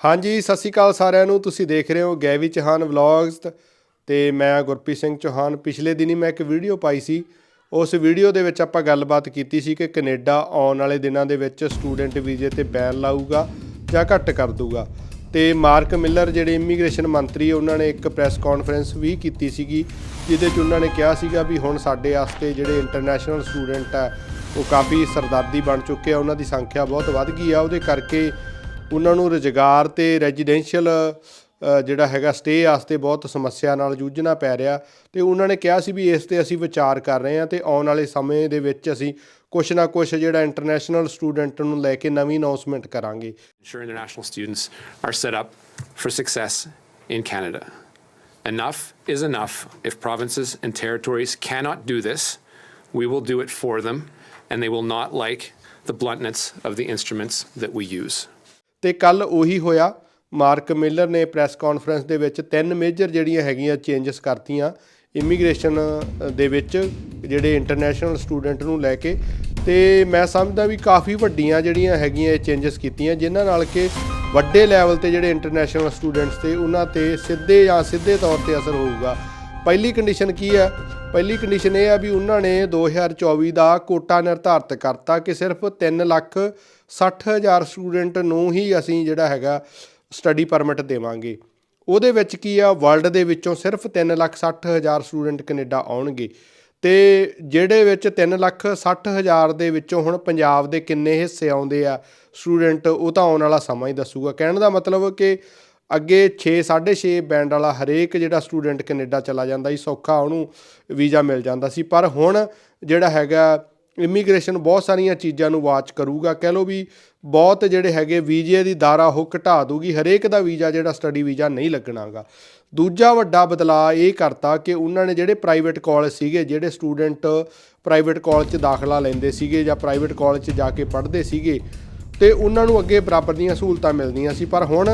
ਹਾਂਜੀ, ਸਤਿ ਸ਼੍ਰੀ ਅਕਾਲ ਸਾਰਿਆਂ ਨੂੰ। ਤੁਸੀਂ ਦੇਖ ਰਹੇ ਹੋ ਗੈਵੀ ਚੌਹਾਨ ਵਲੌਗਸ ਤੇ ਮੈਂ ਗੁਰਪ੍ਰੀਤ ਸਿੰਘ ਚੌਹਾਨ। ਪਿਛਲੇ ਦਿਨੀ ਮੈਂ ਇੱਕ ਵੀਡੀਓ ਪਾਈ ਸੀ। ਉਸ ਵੀਡੀਓ ਦੇ ਵਿੱਚ ਆਪਾਂ ਗੱਲਬਾਤ ਕੀਤੀ ਸੀ ਕਿ ਕੈਨੇਡਾ ਆਉਣ ਵਾਲੇ ਦਿਨਾਂ ਦੇ ਵਿੱਚ ਸਟੂਡੈਂਟ ਵੀਜ਼ੇ ਤੇ ਬੈਨ ਲਾਊਗਾ ਜਾਂ ਘੱਟ ਕਰ ਦੂਗਾ ਤੇ ਮਾਰਕ ਮਿਲਰ, ਜਿਹੜੇ ਇਮੀਗ੍ਰੇਸ਼ਨ ਮੰਤਰੀ, ਉਹਨਾਂ ਨੇ ਇੱਕ ਪ੍ਰੈਸ ਕਾਨਫਰੰਸ ਵੀ ਕੀਤੀ ਸੀਗੀ, ਜਿਹਦੇ 'ਚ ਉਹਨਾਂ ਨੇ ਕਿਹਾ ਸੀਗਾ ਵੀ ਹੁਣ ਸਾਡੇ ਵਾਸਤੇ ਜਿਹੜੇ ਇੰਟਰਨੈਸ਼ਨਲ ਸਟੂਡੈਂਟ ਆ, ਉਹ ਕਾਫੀ ਸਰਦਾਰਦੀ ਬਣ ਚੁੱਕੇ ਆ। ਉਹਨਾਂ ਦੀ ਸੰਖਿਆ ਬਹੁਤ ਵੱਧ ਗਈ ਆ। ਉਹਦੇ ਕਰਕੇ ਉਹਨਾਂ ਨੂੰ ਰੁਜ਼ਗਾਰ ਤੇ ਰੈਜ਼ੀਡੈਂਸ਼ੀਅਲ ਜਿਹੜਾ ਹੈਗਾ ਸਟੇ ਵਾਸਤੇ ਬਹੁਤ ਸਮੱਸਿਆ ਨਾਲ ਜੂਝਣਾ ਪੈ ਰਿਹਾ ਤੇ ਉਹਨਾਂ ਨੇ ਕਿਹਾ ਸੀ ਵੀ ਇਸ ਤੇ ਅਸੀਂ ਵਿਚਾਰ ਕਰ ਰਹੇ ਹਾਂ ਤੇ ਆਉਣ ਵਾਲੇ ਸਮੇਂ ਦੇ ਵਿੱਚ ਅਸੀਂ ਕੁਛ ਨਾ ਕੁਛ ਜਿਹੜਾ ਇੰਟਰਨੈਸ਼ਨਲ ਸਟੂਡੈਂਟ ਨੂੰ ਲੈ ਕੇ ਨਵੀਂ ਅਨਾਉਂਸਮੈਂਟ ਕਰਾਂਗੇ ensure international students are set up for success in Canada. Enough is enough. If provinces and territories cannot do this, we will do it for them, and they will not like the bluntness of the instruments that we use. ਤੇ ਕੱਲ ਉਹੀ ਹੋਇਆ। Mark Miller ਨੇ press conference ਦੇ ਵਿੱਚ ਤਿੰਨ major ਜਿਹੜੀਆਂ ਹੈਗੀਆਂ ਚੇਂਜਸ ਕਰਤੀਆਂ ਇਮੀਗ੍ਰੇਸ਼ਨ ਦੇ ਵਿੱਚ, ਜਿਹੜੇ ਇੰਟਰਨੈਸ਼ਨਲ ਸਟੂਡੈਂਟ ਨੂੰ ਲੈ ਕੇ। ਤੇ ਮੈਂ ਸਮਝਦਾ ਵੀ ਕਾਫੀ ਵੱਡੀਆਂ ਜਿਹੜੀਆਂ ਹੈਗੀਆਂ ਇਹ ਚੇਂਜਸ ਕੀਤੀਆਂ, ਜਿਨ੍ਹਾਂ ਨਾਲ ਕਿ ਵੱਡੇ ਲੈਵਲ ਤੇ ਜਿਹੜੇ ਇੰਟਰਨੈਸ਼ਨਲ ਸਟੂਡੈਂਟਸ ਤੇ ਉਹਨਾਂ ਤੇ ਸਿੱਧੇ ਜਾਂ ਸਿੱਧੇ ਤੌਰ ਤੇ ਅਸਰ ਹੋਊਗਾ। ਪਹਿਲੀ ਕੰਡੀਸ਼ਨ ਕੀ ਹੈ? ਪਹਿਲੀ ਕੰਡੀਸ਼ਨ ਇਹ ਆ ਵੀ ਉਹਨਾਂ ਨੇ 2024 ਦਾ ਕੋਟਾ ਨਿਰਧਾਰਤ ਕਰਤਾ ਕਿ ਸਿਰਫ 3 ਲੱਖ 60 ਹਜ਼ਾਰ ਸਟੂਡੈਂਟ ਨੂੰ ਹੀ ਅਸੀਂ ਜਿਹੜਾ ਹੈਗਾ ਸਟੱਡੀ ਪਰਮਿਟ ਦੇਵਾਂਗੇ। ਉਹਦੇ ਵਿੱਚ ਕੀ ਆ ਵਰਲਡ ਦੇ ਵਿੱਚੋਂ ਸਿਰਫ 3 ਲੱਖ 60 ਹਜ਼ਾਰ ਸਟੂਡੈਂਟ ਕੈਨੇਡਾ ਆਉਣਗੇ। ਤੇ ਜਿਹੜੇ ਵਿੱਚ 3 ਲੱਖ 60 ਹਜ਼ਾਰ ਦੇ ਵਿੱਚੋਂ ਹੁਣ ਪੰਜਾਬ ਦੇ ਕਿੰਨੇ ਹਿੱਸੇ ਆਉਂਦੇ ਆ ਸਟੂਡੈਂਟ, ਉਹ ਤਾਂ ਆਉਣ ਵਾਲਾ ਸਮਾਂ ਹੀ ਦੱਸੂਗਾ। ਕਹਿਣ ਦਾ ਮਤਲਬ ਕਿ ਅੱਗੇ 6 6.5 ਬੈਂਡ ਵਾਲਾ ਹਰੇਕ ਜਿਹੜਾ ਸਟੂਡੈਂਟ ਕੈਨੇਡਾ ਚਲਾ ਜਾਂਦਾ ਸੀ, ਸੌਖਾ ਉਹਨੂੰ ਵੀਜ਼ਾ ਮਿਲ ਜਾਂਦਾ ਸੀ। ਪਰ ਹੁਣ ਜਿਹੜਾ ਹੈਗਾ ਇਮੀਗ੍ਰੇਸ਼ਨ ਬਹੁਤ ਸਾਰੀਆਂ ਚੀਜ਼ਾਂ ਨੂੰ ਵਾਚ ਕਰੂਗਾ। ਕਹਿ ਲਓ ਵੀ ਬਹੁਤ ਜਿਹੜੇ ਹੈਗੇ, ਵੀਜ਼ੇ ਦੀ ਦਾਰਾ ਉਹ ਘਟਾ ਦੂਗੀ। ਹਰੇਕ ਦਾ ਵੀਜ਼ਾ ਜਿਹੜਾ ਸਟੱਡੀ ਵੀਜ਼ਾ ਨਹੀਂ ਲੱਗਣਾਗਾ। ਦੂਜਾ ਵੱਡਾ ਬਦਲਾਅ ਇਹ ਕਰਤਾ ਕਿ ਉਹਨਾਂ ਨੇ ਜਿਹੜੇ ਪ੍ਰਾਈਵੇਟ ਕਾਲਜ ਸੀਗੇ, ਜਿਹੜੇ ਸਟੂਡੈਂਟ ਪ੍ਰਾਈਵੇਟ ਕਾਲਜ 'ਚ ਦਾਖਲਾ ਲੈਂਦੇ ਸੀਗੇ ਜਾਂ ਪ੍ਰਾਈਵੇਟ ਕਾਲਜ 'ਚ ਜਾ ਕੇ ਪੜ੍ਹਦੇ ਸੀਗੇ, ਤੇ ਉਹਨਾਂ ਨੂੰ ਅੱਗੇ ਬਰਾਬਰ ਦੀਆਂ ਸਹੂਲਤਾਂ ਮਿਲਦੀਆਂ ਸੀ। ਪਰ ਹੁਣ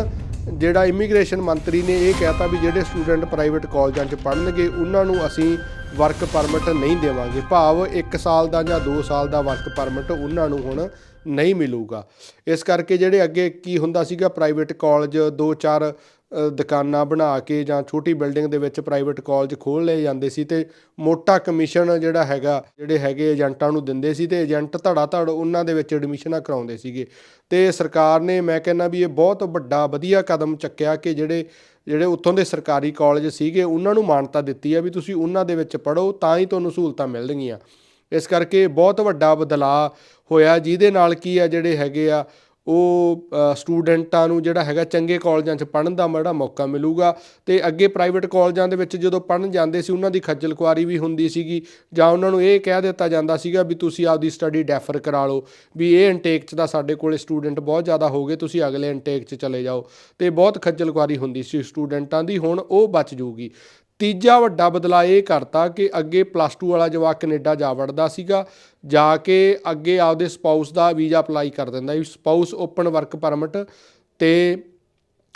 ਜਿਹੜਾ ਇਮੀਗ੍ਰੇਸ਼ਨ ਮੰਤਰੀ ਨੇ ਇਹ ਕਹਿਤਾ ਵੀ ਜਿਹੜੇ ਸਟੂਡੈਂਟ ਪ੍ਰਾਈਵੇਟ ਕਾਲਜਾਂ 'ਚ ਪੜ੍ਹਨਗੇ, ਉਹਨਾਂ ਨੂੰ ਅਸੀਂ ਵਰਕ ਪਰਮਿਟ ਨਹੀਂ ਦੇਵਾਂਗੇ। ਭਾਵ 1 ਸਾਲ ਦਾ ਜਾਂ 2 ਸਾਲ ਦਾ ਵਰਕ ਪਰਮਿਟ ਉਹਨਾਂ ਨੂੰ ਹੁਣ ਨਹੀਂ ਮਿਲੂਗਾ। ਇਸ ਕਰਕੇ ਜਿਹੜੇ ਅੱਗੇ ਕੀ ਹੁੰਦਾ ਸੀਗਾ ਪ੍ਰਾਈਵੇਟ ਕਾਲਜ 2-4 ਦੁਕਾਨਾਂ ਬਣਾ ਕੇ ਜਾਂ ਛੋਟੀ ਬਿਲਡਿੰਗ ਦੇ ਵਿੱਚ ਪ੍ਰਾਈਵੇਟ ਕਾਲਜ ਖੋਲ੍ਹ ਲਏ ਜਾਂਦੇ ਸੀ ਤੇ ਮੋਟਾ ਕਮਿਸ਼ਨ ਜਿਹੜਾ ਹੈਗਾ, ਜਿਹੜੇ ਹੈਗੇ ਏਜੰਟਾਂ ਨੂੰ ਦਿੰਦੇ ਸੀ ਤੇ ਏਜੰਟ ਧੜਾ ਧੜ ਉਹਨਾਂ ਦੇ ਵਿੱਚ ਐਡਮਿਸ਼ਨਾਂ ਕਰਾਉਂਦੇ ਸੀਗੇ। ਤੇ ਸਰਕਾਰ ਨੇ ਮੈਂ ਕਹਿੰਦਾ ਵੀ ਇਹ ਬਹੁਤ ਵੱਡਾ, ਵਧੀਆ ਕਦਮ ਚੱਕਿਆ ਕਿ ਜਿਹੜੇ ਜਿਹੜੇ ਉੱਥੋਂ ਦੇ ਸਰਕਾਰੀ ਕਾਲਜ ਸੀਗੇ ਉਹਨਾਂ ਨੂੰ ਮਾਨਤਾ ਦਿੱਤੀ ਆ ਵੀ ਤੁਸੀਂ ਉਹਨਾਂ ਦੇ ਵਿੱਚ ਪੜ੍ਹੋ ਤਾਂ ਹੀ ਤੁਹਾਨੂੰ ਸਹੂਲਤਾਂ ਮਿਲਣਗੀਆਂ। ਇਸ ਕਰਕੇ ਬਹੁਤ ਵੱਡਾ ਬਦਲਾਅ ਹੋਇਆ ਜਿਹਦੇ ਨਾਲ ਕੀ ਆ ਜਿਹੜੇ ਹੈਗੇ ਆ ਉਹ ਸਟੂਡੈਂਟਾਂ ਨੂੰ ਜਿਹੜਾ ਹੈਗਾ ਚੰਗੇ ਕਾਲਜਾਂ 'ਚ ਪੜ੍ਹਨ ਦਾ ਬੜਾ ਮੌਕਾ ਮਿਲੂਗਾ ਤੇ ਅੱਗੇ ਪ੍ਰਾਈਵੇਟ ਕਾਲਜਾਂ ਦੇ ਵਿੱਚ ਜਦੋਂ ਪੜ੍ਹਨ ਜਾਂਦੇ ਸੀ, ਉਹਨਾਂ ਦੀ ਖੱਜਲ ਖੁਆਰੀ ਵੀ ਹੁੰਦੀ ਸੀਗੀ ਜਾਂ ਉਹਨਾਂ ਨੂੰ ਇਹ ਕਹਿ ਦਿੱਤਾ ਜਾਂਦਾ ਸੀਗਾ ਵੀ ਤੁਸੀਂ ਆਪਦੀ ਸਟੱਡੀ ਡੈਫਰ ਕਰਾ ਲਓ, ਵੀ ਇਹ ਇਨਟੇਕ 'ਚ ਤਾਂ ਸਾਡੇ ਕੋਲੇ ਸਟੂਡੈਂਟ ਬਹੁਤ ਜ਼ਿਆਦਾ ਹੋ ਗਏ, ਤੁਸੀਂ ਅਗਲੇ ਇਨਟੇਕ 'ਚ ਚਲੇ ਜਾਓ। ਤੇ ਬਹੁਤ ਖੱਜਲ ਖੁਆਰੀ ਹੁੰਦੀ ਸੀ ਸਟੂਡੈਂਟਾਂ ਦੀ, ਹੁਣ ਉਹ ਬਚ ਜੂਗੀ। ਤੀਜਾ ਵੱਡਾ ਬਦਲਾਅ ਇਹ ਕਰਤਾ ਕਿ ਅੱਗੇ ਪਲੱਸ 2 ਵਾਲਾ ਜਵਾਕ ਕੈਨੇਡਾ ਜਾ ਵੜਦਾ ਸੀਗਾ, ਜਾ ਕੇ ਅੱਗੇ ਆਪਦੇ ਸਪਾਊਸ ਦਾ ਵੀਜ਼ਾ ਅਪਲਾਈ ਕਰ ਦਿੰਦਾ ਸੀ। ਸਪਾਊਸ ਓਪਨ ਵਰਕ ਪਰਮਿਟ ਤੇ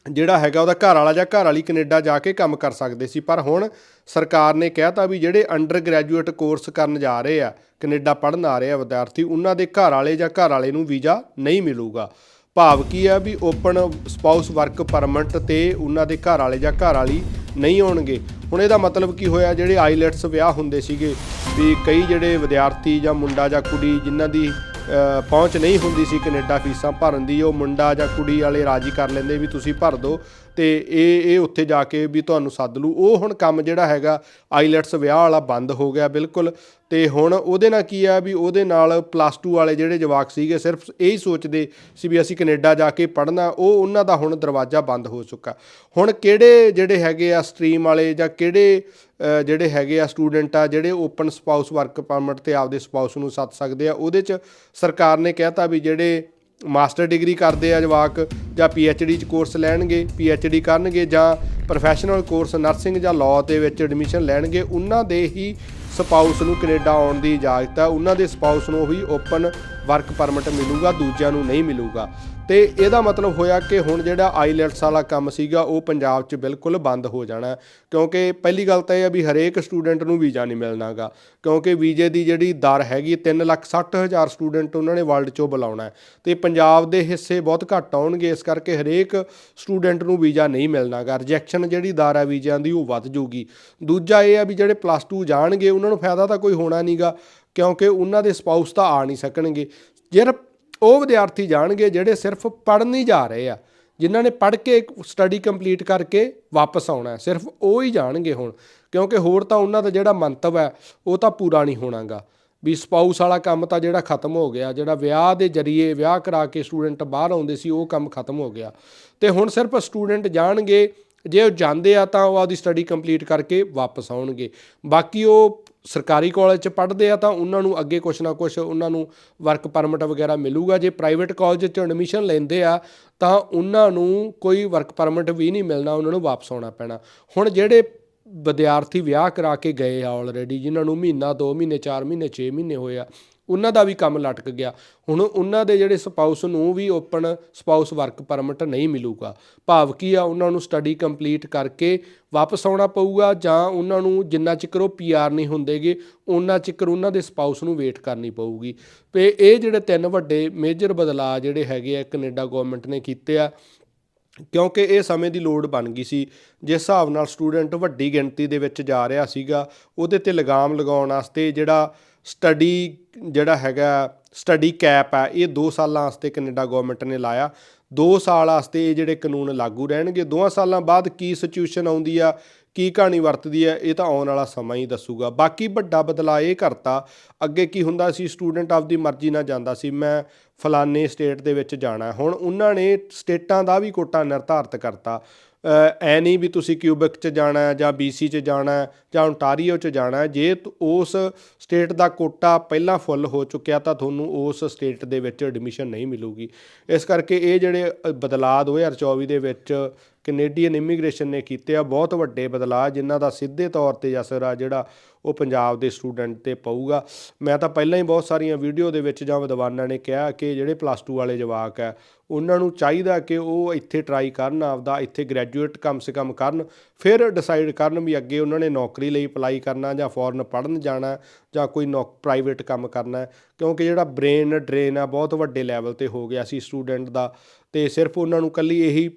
ਜਿਹੜਾ ਹੈਗਾ ਉਹਦਾ ਘਰ ਵਾਲਾ ਜਾਂ ਘਰ ਵਾਲੀ ਕੈਨੇਡਾ ਜਾ ਕੇ ਕੰਮ ਕਰ ਸਕਦੇ ਸੀ। ਪਰ ਹੁਣ ਸਰਕਾਰ ਨੇ ਕਹਿਤਾ ਵੀ ਜਿਹੜੇ ਅੰਡਰ ਗ੍ਰੈਜੂਏਟ ਕੋਰਸ ਕਰਨ ਜਾ ਰਹੇ ਆ, ਕੈਨੇਡਾ ਪੜ੍ਹਨ ਆ ਰਹੇ ਆ ਵਿਦਿਆਰਥੀ, ਉਹਨਾਂ ਦੇ ਘਰ ਵਾਲੇ ਜਾਂ ਘਰ ਵਾਲੇ ਨੂੰ ਵੀਜ਼ਾ ਨਹੀਂ ਮਿਲੂਗਾ। ਭਾਵ ਕੀ ਆ ਵੀ ਓਪਨ ਸਪਾਊਸ ਵਰਕ ਪਰਮਿਟ ਤੇ ਉਹਨਾਂ ਦੇ ਘਰ ਵਾਲੇ ਜਾਂ ਘਰ ਵਾਲੀ ਨਹੀਂ ਹੋਣਗੇ ਹੁਣ ਇਹਦਾ ਮਤਲਬ ਕੀ ਹੋਇਆ? ਜਿਹੜੇ ਆਈਲੈਟਸ ਵਿਆਹ ਹੁੰਦੇ ਸੀਗੇ, ਵੀ ਕਈ ਜਿਹੜੇ ਵਿਦਿਆਰਥੀ ਜਾਂ ਮੁੰਡਾ ਜਾਂ ਕੁੜੀ ਜਿਨ੍ਹਾਂ ਦੀ ਪਹੁੰਚ ਨਹੀਂ ਹੁੰਦੀ ਸੀ ਕੈਨੇਡਾ ਫੀਸਾਂ ਭਰਨ ਦੀ, ਉਹ ਮੁੰਡਾ ਜਾਂ ਕੁੜੀ ਵਾਲੇ ਰਾਜੀ ਕਰ ਲੈਂਦੇ ਵੀ ਤੁਸੀਂ ਭਰ ਦਿਓ। ਤੇ ਇਹ ਇਹ ਉੱਥੇ ਜਾ ਕੇ ਵੀ ਤੁਹਾਨੂੰ ਸੱਦ ਲੂ ਉਹ ਹੁਣ ਕੰਮ ਜਿਹੜਾ ਹੈਗਾ, ਆਈਲੈਟਸ ਵਿਆਹ ਵਾਲਾ ਬੰਦ ਹੋ ਗਿਆ ਬਿਲਕੁਲ। ਤੇ ਹੁਣ ਉਹਦੇ ਨਾਲ ਕੀ ਆ ਵੀ ਉਹਦੇ ਨਾਲ ਪਲੱਸ 2 ਵਾਲੇ ਜਿਹੜੇ ਜਵਾਕ ਸੀਗੇ, ਸਿਰਫ ਇਹ ਹੀ ਸੋਚਦੇ ਸੀ ਵੀ ਅਸੀਂ ਕੈਨੇਡਾ ਜਾ ਕੇ ਪੜ੍ਹਨਾ। ਉਹ ਉਹਨਾਂ ਦਾ ਹੁਣ ਦਰਵਾਜ਼ਾ ਬੰਦ ਹੋ ਚੁੱਕਾ। ਹੁਣ ਕਿਹੜੇ ਜਿਹੜੇ ਹੈਗੇ ਆ ਸਟਰੀਮ ਵਾਲੇ ਜਾਂ ਕਿਹੜੇ ਜਿਹੜੇ ਹੈਗੇ ਆ ਸਟੂਡੈਂਟ ਆ, ਜਿਹੜੇ ਓਪਨ ਸਪਾਊਸ ਵਰਕ ਪਰਮਿਟ ਤੇ ਆਪਦੇ ਸਪਾਊਸ ਨੂੰ ਸੱਦ ਸਕਦੇ ਆ, ਉਹਦੇ 'ਚ ਸਰਕਾਰ ਨੇ ਕਹਿਤਾ ਵੀ ਜਿਹੜੇ ਮਾਸਟਰ ਡਿਗਰੀ ਕਰਦੇ ਆ ਜਵਾਕ ਜਾਂ ਡੀ ਚ ਕੋਰਸ ਲੈਣਗੇ ਡੀ ਕਰਨਗੇ ਜਾਂ ਪ੍ਰੋਫੈਸ਼ਨਲ ਕੋਰਸ ਨਰਸਿੰਗ ਜਾਂ ਲਾਅ ਦੇ ਵਿੱਚ ਐਡਮਿਸ਼ਨ ਲੈਣਗੇ, ਉਹਨਾਂ ਦੇ ਹੀ ਸਪਾਊਸ ਨੂੰ ਕੈਨੇਡਾ ਆਉਣ ਦੀ ਇਜਾਜ਼ਤ ਹੈ। ਉਹਨਾਂ ਦੇ ਸਪਾਊਸ ਨੂੰ ਵੀ ਓਪਨ ਵਰਕ ਪਰਮਿਟ ਮਿਲੂਗਾ, ਦੂਜਿਆਂ ਨੂੰ ਨਹੀਂ ਮਿਲੂਗਾ। ਤੇ ਇਹਦਾ ਮਤਲਬ ਹੋਇਆ ਕਿ ਹੁਣ ਜਿਹੜਾ ਆਈਲੈਟਸ ਵਾਲਾ ਕੰਮ ਸੀਗਾ, ਉਹ ਪੰਜਾਬ 'ਚ ਬਿਲਕੁਲ ਬੰਦ ਹੋ ਜਾਣਾ ਕਿਉਂਕਿ ਪਹਿਲੀ ਗੱਲ ਤਾਂ ਇਹ ਹੈ ਵੀ ਹਰੇਕ ਸਟੂਡੈਂਟ ਨੂੰ ਵੀਜ਼ਾ ਨਹੀਂ ਮਿਲਣਾਗਾ ਕਿਉਂਕਿ ਵੀਜ਼ੇ ਦੀ ਜਿਹੜੀ ਦਰ ਹੈਗੀ 360000 ਸਟੂਡੈਂਟ ਉਹਨਾਂ ਨੇ ਵਰਲਡ 'ਚੋਂ ਬੁਲਾਉਣਾ ਹੈ। ਤੇ ਪੰਜਾਬ ਦੇ ਹਿੱਸੇ ਬਹੁਤ ਘੱਟ ਆਉਣਗੇ, ਇਸ ਕਰਕੇ ਹਰੇਕ ਸਟੂਡੈਂਟ ਨੂੰ ਵੀਜ਼ਾ ਨਹੀਂ ਮਿਲਣਾਗਾ ਰਿਜੈਕਸ਼ਨ ਜਿਹੜੀ ਦਰ ਹੈ ਵੀਜ਼ਿਆਂ ਦੀ, ਉਹ ਵੱਧ ਜੂਗੀ ਦੂਜਾ ਇਹ ਆ ਵੀ ਜਿਹੜੇ ਪਲੱਸ 2 ਜਾਣਗੇ, ਉਹਨਾਂ ਨੂੰ ਫਾਇਦਾ ਤਾਂ ਕੋਈ ਹੋਣਾ ਨਹੀਂਗਾ ਕਿਉਂਕਿ ਉਹਨਾਂ ਦੇ ਸਪਾਊਸ ਤਾਂ ਆ ਨਹੀਂ ਸਕਣਗੇ। ਜੇ ਉਹ ਵਿਦਿਆਰਥੀ ਜਾਣਗੇ ਜਿਹੜੇ ਸਿਰਫ ਪੜ੍ਹਨ ਹੀ ਜਾ ਰਹੇ ਆ, ਜਿਨ੍ਹਾਂ ਨੇ ਪੜ੍ਹ ਕੇ ਸਟੱਡੀ ਕੰਪਲੀਟ ਕਰਕੇ ਵਾਪਸ ਆਉਣਾ ਸਿਰਫ ਉਹ ਹੀ ਜਾਣਗੇ ਹੁਣ, ਕਿਉਂਕਿ ਹੋਰ ਤਾਂ ਉਹਨਾਂ ਦਾ ਜਿਹੜਾ ਮੰਤਵ ਹੈ, ਉਹ ਤਾਂ ਪੂਰਾ ਨਹੀਂ ਹੋਣਾਗਾ। ਵੀ ਸਪਾਊਸ ਵਾਲਾ ਕੰਮ ਤਾਂ ਜਿਹੜਾ ਖਤਮ ਹੋ ਗਿਆ, ਜਿਹੜਾ ਵਿਆਹ ਦੇ ਜਰੀਏ ਵਿਆਹ ਕਰਾ ਕੇ ਸਟੂਡੈਂਟ ਬਾਹਰ ਆਉਂਦੇ ਸੀ, ਉਹ ਕੰਮ ਖਤਮ ਹੋ ਗਿਆ। ਤੇ ਹੁਣ ਸਿਰਫ ਸਟੂਡੈਂਟ ਜਾਣਗੇ, ਜੇ ਉਹ ਜਾਂਦੇ ਆ ਤਾਂ ਉਹ ਆਪਦੀ ਸਟੱਡੀ ਕੰਪਲੀਟ ਕਰਕੇ ਵਾਪਸ ਆਉਣਗੇ। ਬਾਕੀ ਉਹ ਸਰਕਾਰੀ ਕਾਲਜ ਚ ਪੜ੍ਹਦੇ ਆ ਤਾਂ ਉਹਨਾਂ ਨੂੰ ਅੱਗੇ ਕੁਛ ਨਾ ਕੁਛ ਉਹਨਾਂ ਨੂੰ ਵਰਕ ਪਰਮਿਟ ਵਗੈਰਾ ਮਿਲੂਗਾ। ਜੇ ਪ੍ਰਾਈਵੇਟ ਕਾਲਜ ਚ ਐਡਮਿਸ਼ਨ ਲੈਂਦੇ ਆ ਤਾਂ ਉਹਨਾਂ ਨੂੰ ਕੋਈ ਵਰਕ ਪਰਮਿਟ ਵੀ ਨਹੀਂ ਮਿਲਣਾ, ਉਹਨਾਂ ਨੂੰ ਵਾਪਸ ਆਉਣਾ ਪੈਣਾ। ਹੁਣ ਜਿਹੜੇ ਵਿਦਿਆਰਥੀ ਵਿਆਹ ਕਰਾ ਕੇ ਗਏ ਆ ਆਲਰੇਡੀ ਜਿਨ੍ਹਾਂ ਨੂੰ ਮਹੀਨਾ 2 ਮਹੀਨੇ 4 ਮਹੀਨੇ 6 ਮਹੀਨੇ ਹੋਏ ਆ ਉਹਨਾਂ ਦਾ ਵੀ ਕੰਮ ਲਟਕ ਗਿਆ। ਹੁਣ ਉਹਨਾਂ ਦੇ ਜਿਹੜੇ ਸਪਾਊਸ ਨੂੰ ਵੀ ਓਪਨ ਸਪਾਊਸ ਵਰਕ ਪਰਮਿਟ ਨਹੀਂ ਮਿਲੂਗਾ। ਭਾਵ ਕੀ ਆ, ਉਹਨਾਂ ਨੂੰ ਸਟੱਡੀ ਕੰਪਲੀਟ ਕਰਕੇ ਵਾਪਸ ਆਉਣਾ ਪਊਗਾ ਜਾਂ ਉਹਨਾਂ ਨੂੰ ਜਿੰਨਾ ਚਿਕਰ ਉਹ ਪੀਆਰ ਨਹੀਂ ਹੁੰਦੇਗੇ, ਉਹਨਾਂ ਚਿਕਰ ਉਹਨਾਂ ਦੇ ਸਪਾਊਸ ਨੂੰ ਵੇਟ ਕਰਨੀ ਪਊਗੀ। ਤੇ ਇਹ ਜਿਹੜੇ ਤਿੰਨ ਵੱਡੇ ਮੇਜਰ ਬਦਲਾਅ ਜਿਹੜੇ ਹੈਗੇ ਆ, ਕੈਨੇਡਾ ਗਵਰਨਮੈਂਟ ਨੇ ਕੀਤੇ ਆ, ਕਿਉਂਕਿ ਇਹ ਸਮੇਂ ਦੀ ਲੋੜ ਬਣ ਗਈ ਸੀ। ਜਿਸ ਹਿਸਾਬ ਨਾਲ ਸਟੂਡੈਂਟ ਵੱਡੀ ਗਿਣਤੀ ਦੇ ਵਿੱਚ ਜਾ ਰਿਹਾ ਸੀਗਾ, ਉਹਦੇ ਤੇ ਲਗਾਮ ਲਗਾਉਣ ਵਾਸਤੇ ਜਿਹੜਾ ਸਟੱਡੀ ਜਿਹੜਾ ਹੈਗਾ, ਸਟੱਡੀ ਕੈਪ ਹੈ ਇਹ 2 ਸਾਲਾਂ ਵਾਸਤੇ ਕੈਨੇਡਾ ਗਵਰਨਮੈਂਟ ਨੇ ਲਾਇਆ। 2 ਸਾਲ ਵਾਸਤੇ ਇਹ ਜਿਹੜੇ ਕਾਨੂੰਨ ਲਾਗੂ ਰਹਿਣਗੇ। ਦੋਆਂ ਸਾਲਾਂ ਬਾਅਦ ਕੀ ਸਿਚੁਏਸ਼ਨ ਆਉਂਦੀ ਆ, ਕੀ ਕਹਾਣੀ ਵਰਤਦੀ ਹੈ ਇਹ ਤਾਂ ਆਉਣ ਵਾਲਾ ਸਮਾਂ ਹੀ ਦੱਸੂਗਾ। ਬਾਕੀ ਵੱਡਾ ਬਦਲਾਅ ਇਹ ਕਰਤਾ, ਅੱਗੇ ਕੀ ਹੁੰਦਾ ਸੀ ਸਟੂਡੈਂਟ ਆਪਦੀ ਮਰਜ਼ੀ ਨਾਲ ਜਾਂਦਾ ਸੀ, ਮੈਂ ਫਲਾਨੇ ਸਟੇਟ ਦੇ ਵਿੱਚ ਜਾਣਾ। ਹੁਣ ਉਹਨਾਂ ਨੇ ਸਟੇਟਾਂ ਦਾ ਵੀ ਕੋਟਾ ਨਿਰਧਾਰਤ ਕਰਤਾ। ਐ ਨਹੀਂ ਵੀ ਤੁਸੀਂ ਕਿਊਬਿਕ ਚ ਜਾਣਾ ਹੈ ਜਾਂ BC ਚ ਜਾਣਾ ਹੈ ਜਾਂ ਓਨਟਾਰੀਓ ਚ ਜਾਣਾ ਹੈ। ਜੇ ਉਸ ਸਟੇਟ ਦਾ ਕੋਟਾ ਪਹਿਲਾਂ ਫੁੱਲ ਹੋ ਚੁੱਕਿਆ ਤਾਂ ਤੁਹਾਨੂੰ ਉਸ ਸਟੇਟ ਦੇ ਵਿੱਚ ਐਡਮਿਸ਼ਨ ਨਹੀਂ ਮਿਲੂਗੀ। ਇਸ ਕਰਕੇ ਇਹ ਜਿਹੜੇ ਅ, ਬਦਲਾਅ 2024 ਦੇ ਵਿੱਚ ਕੈਨੇਡੀਅਨ ਇਮੀਗ੍ਰੇਸ਼ਨ ਨੇ ਕੀਤੇ ਆ ਬਹੁਤ ਵੱਡੇ ਬਦਲਾਅ, ਜਿਨ੍ਹਾਂ ਦਾ ਸਿੱਧੇ ਤੌਰ ਤੇ ਅਸਰ ਆ ਜਿਹੜਾ ਉਹ ਪੰਜਾਬ ਦੇ ਸਟੂਡੈਂਟ ਤੇ ਪਊਗਾ। ਮੈਂ ਤਾਂ ਪਹਿਲਾਂ ਹੀ ਬਹੁਤ ਸਾਰੀਆਂ ਵੀਡੀਓ ਦੇ ਵਿੱਚ ਜਾਂ ਵਿਦਵਾਨਾਂ ਨੇ ਕਿਹਾ ਕਿ ਜਿਹੜੇ ਪਲੱਸ 2 ਵਾਲੇ ਜਵਾਕ ਆ, ਉਹਨਾਂ ਨੂੰ ਚਾਹੀਦਾ ਕਿ ਉਹ ਇੱਥੇ ਟਰਾਈ ਕਰਨ, ਆਪਦਾ ਇੱਥੇ ਗ੍ਰੈਜੂਏਟ ਕਮ ਸੇ ਕਮ ਕਰਨ, ਫਿਰ ਡਿਸਾਈਡ ਕਰਨ ਵੀ ਅੱਗੇ ਉਹਨਾਂ ਨੇ ਨੌਕਰੀ ਲਈ ਅਪਲਾਈ ਕਰਨਾ ਜਾਂ ਫੋਰਨ ਪੜ੍ਹਨ ਜਾਣਾ ਜਾਂ ਕੋਈ ਨੌਕ ਪ੍ਰਾਈਵੇਟ ਕੰਮ ਕਰਨਾ ਕਿਉਂਕਿ ਜਿਹੜਾ ਬ੍ਰੇਨ ਡਰੇਨ ਆ ਬਹੁਤ ਵੱਡੇ ਲੈਵਲ ਤੇ ਹੋ ਗਿਆ ਸੀ ਸਟੂਡੈਂਟ ਦਾ, ਤੇ ਸਿਰਫ ਉਹਨਾਂ ਨੂੰ ਕੱਲੀ ਇਹੀ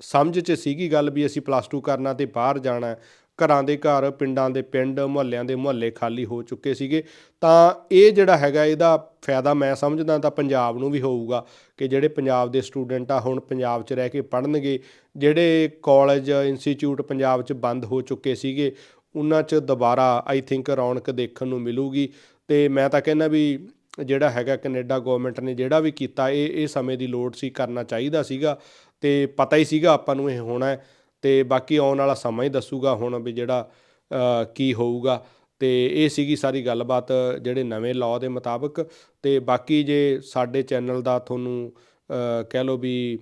ਸਮਝ 'ਚ ਸੀਗੀ ਗੱਲ ਵੀ ਅਸੀਂ ਪਲੱਸ 2 ਕਰਨਾ ਤੇ ਬਾਹਰ ਜਾਣਾ ਘਰਾਂ ਦੇ ਘਰ, ਪਿੰਡਾਂ ਦੇ ਪਿੰਡ, ਮੁਹੱਲਿਆਂ ਦੇ ਮੁਹੱਲੇ ਖਾਲੀ ਹੋ ਚੁੱਕੇ ਸੀਗੇ। ਤਾਂ ਇਹ ਜਿਹੜਾ ਹੈਗਾ ਇਹਦਾ ਫਾਇਦਾ ਮੈਂ ਸਮਝਦਾ ਤਾਂ ਪੰਜਾਬ ਨੂੰ ਵੀ ਹੋਊਗਾ ਕਿ ਜਿਹੜੇ ਪੰਜਾਬ ਦੇ ਸਟੂਡੈਂਟ ਆ ਹੁਣ ਪੰਜਾਬ 'ਚ ਰਹਿ ਕੇ ਪੜ੍ਹਨਗੇ, ਜਿਹੜੇ ਕਾਲਜ ਇੰਸਟੀਚਿਊਟ ਪੰਜਾਬ 'ਚ ਬੰਦ ਹੋ ਚੁੱਕੇ ਸੀਗੇ, ਉਹਨਾਂ 'ਚ ਦੁਬਾਰਾ ਆਈ ਥਿੰਕ ਰੌਣਕ ਦੇਖਣ ਨੂੰ ਮਿਲੂਗੀ। ਤੇ ਮੈਂ ਤਾਂ ਕਹਿੰਦਾ ਵੀ ਜਿਹੜਾ ਹੈਗਾ ਕੈਨੇਡਾ ਗਵਰਨਮੈਂਟ ਨੇ ਜਿਹੜਾ ਵੀ ਕੀਤਾ, ਇਹ ਇਹ ਸਮੇਂ ਦੀ ਲੋੜ ਸੀ ਕਰਨਾ ਚਾਹੀਦਾ ਸੀਗਾ। ਤੇ ਪਤਾ ਹੀ ਸੀਗਾ ਆਪਾਂ ਨੂੰ ਇਹ ਹੋਣਾ ਹੈ ਤੇ ਬਾਕੀ ਆਉਣ ਵਾਲਾ ਸਮਾਂ ਹੀ ਦੱਸੂਗਾ ਹੁਣ ਵੀ ਜਿਹੜਾ ਕੀ ਹੋਊਗਾ ਤੇ ਇਹ ਸੀਗੀ ਸਾਰੀ ਗੱਲਬਾਤ ਜਿਹੜੇ ਨਵੇਂ ਲਾਅ ਦੇ ਮੁਤਾਬਕ ਤੇ ਬਾਕੀ ਜੇ ਸਾਡੇ ਚੈਨਲ ਦਾ ਤੁਹਾਨੂੰ ਕਹਿ ਲਓ ਵੀ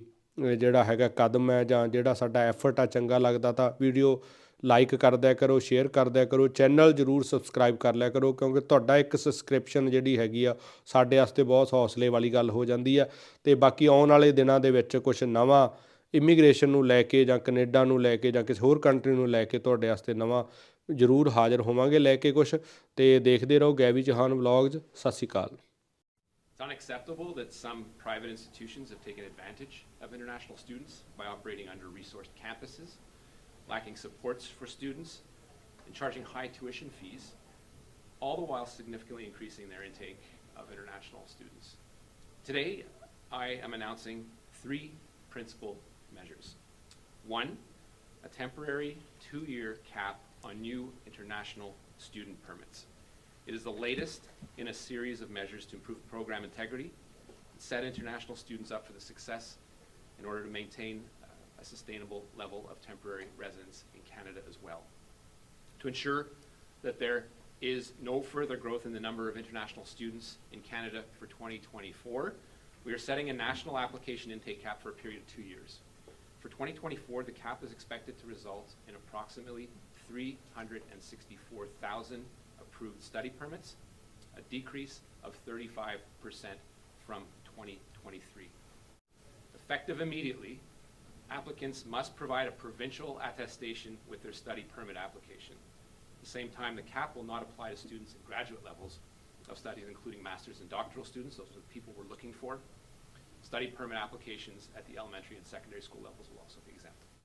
ਜਿਹੜਾ ਹੈਗਾ ਕਦਮ ਹੈ ਜਾਂ ਜਿਹੜਾ ਸਾਡਾ ਐਫਰਟ ਆ ਚੰਗਾ ਲੱਗਦਾ ਤਾਂ ਵੀਡੀਓ ਲਾਈਕ ਕਰਦਿਆ ਕਰੋ ਸ਼ੇਅਰ ਕਰਦਿਆ ਕਰੋ ਚੈਨਲ ਜਰੂਰ ਸਬਸਕ੍ਰਾਈਬ ਕਰ ਲਿਆ ਕਰੋ ਕਿਉਂਕਿ ਤੁਹਾਡਾ ਇੱਕ ਸਬਸਕ੍ਰਿਪਸ਼ਨ ਜਿਹੜੀ ਹੈਗੀ ਆ ਸਾਡੇ ਵਾਸਤੇ ਬਹੁਤ ਹੌਸਲੇ ਵਾਲੀ ਗੱਲ ਹੋ ਜਾਂਦੀ ਆ। ਤੇ ਬਾਕੀ ਆਉਣ ਵਾਲੇ ਦਿਨਾਂ ਦੇ ਵਿੱਚ ਕੁਝ ਨਵਾਂ ਇਮੀਗ੍ਰੇਸ਼ਨ ਨੂੰ ਲੈ ਕੇ ਜਾਂ ਕੈਨੇਡਾ ਨੂੰ ਲੈ ਕੇ ਜਾਂ ਕਿਸੇ ਹੋਰ ਕੰਟਰੀ ਨੂੰ ਲੈ ਕੇ ਤੁਹਾਡੇ ਵਾਸਤੇ ਨਵਾਂ ਜਰੂਰ ਹਾਜ਼ਰ ਹੋਵਾਂਗੇ ਲੈ ਕੇ ਕੁਝ ਤੇ ਦੇਖਦੇ ਰਹੋ ਗੈਵੀ ਜਹਾਨ ਵਲੌਗਸ ਸਤਿ ਸ਼੍ਰੀ ਅਕਾਲ। It's unacceptable that some private institutions have taken advantage of international students by operating under resourced campuses, lacking supports for students, and charging high tuition fees, all the while significantly increasing their intake of international students. Today, I am announcing three principal measures. One, a temporary two-year cap on new international student permits. It is the latest in a series of measures to improve program integrity and set international students up for the success in order to maintain a sustainable level of temporary residence in Canada as well. To ensure that there is no further growth in the number of international students in Canada for 2024, we are setting a national application intake cap for a period of two years. For 2024, the cap is expected to result in approximately 364,000 approved study permits, a decrease of 35% from 2023. Effective immediately, applicants must provide a provincial attestation with their study permit application. At the same time, the cap will not apply to students at graduate levels of studies, including master's and doctoral students. Those are the people we're looking for. Study permit applications at the elementary and secondary school levels will also be exempt.